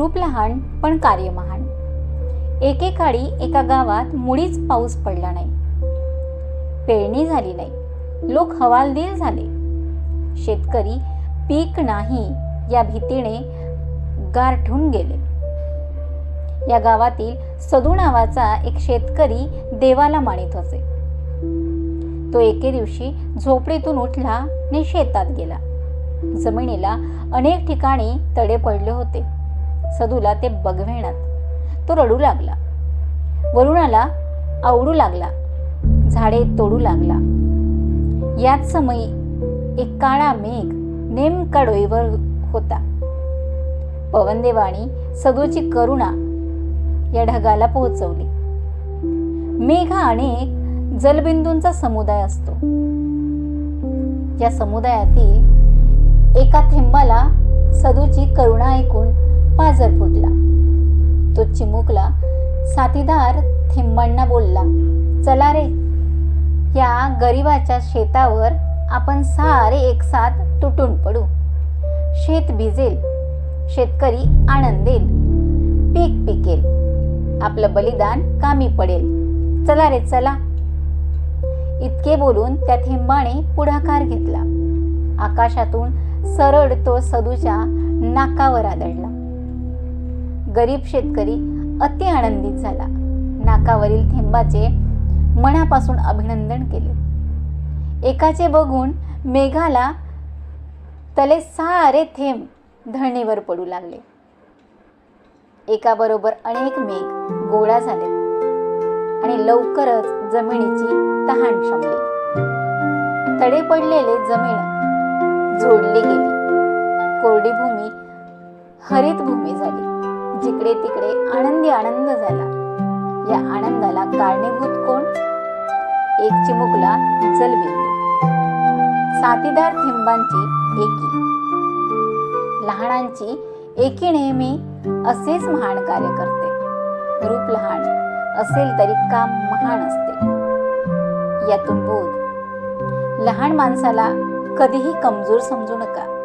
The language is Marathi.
रूप लहान पण कार्य महान एकेकाळी एका गावात मुळीच पाऊस पडला नाही. पेरणी झाली नाही. लोक हवालदिल झाले. शेतकरी पीक नाही या भीतीने गारठून गेले. या गावातील सदू नावाचा एक शेतकरी देवाला मानित असे. तो एके दिवशी झोपडीतून उठला आणि शेतात गेला. जमिनीला अनेक ठिकाणी तडे पडले होते. सदूला ते बघवेणात तो रडू लागला. वरुणाला आवडू लागला झाडे तोडू लागला. याच समयी एक काळा मेघ नेमका डोईवर होता. पवनदेवाणी सदूची करुणा या ढगाला पोहोचवली. मेघ हा अनेक जलबिंदूंचा समुदाय असतो. या समुदायातील एका थेंबाला सदूची करुणा ऐकून पाजर फुटला. तो चिमुकला. साथीदार थेंबांना बोलला चला रे. या गरिबाच्या शेतावर आपण सारे एक साथ तुटून पडू. शेत भिजेल शेतकरी आनंदेल. पीक पिकेल. आपलं बलिदान कामी पडेल. चला रे चला. इतके बोलून त्या थेंबाने पुढाकार घेतला. आकाशातून सरळ तो सदूच्या नाकावर आदळला. गरीब शेतकरी अति आनंदित झाला. नाकावरील थेंबाचे मनापासून अभिनंदन केले. एकाचे बघून मेघाला तले सारे थेंब धरणीवर पडू लागले. एकाबरोबर अनेक मेघ गोळा झाले आणि लवकरच जमिनीची तहान शमली तडे पडलेले जमीन जोडली गेली. कोरडी भूमी हरित भूमी झाली. जिकडे तिकडे आनंदी आनंद झाला. या आनंदाला कारणीभूत कोण? एक चिमुकला जलबिंदू साथीदार थेंबांची एकी. लहानांची एकी नेहमी असेच महान कार्य करते. रूप लहान असेल तरी काम महान असते. यातून बोध. लहान माणसाला कधीही कमजोर समजू नका.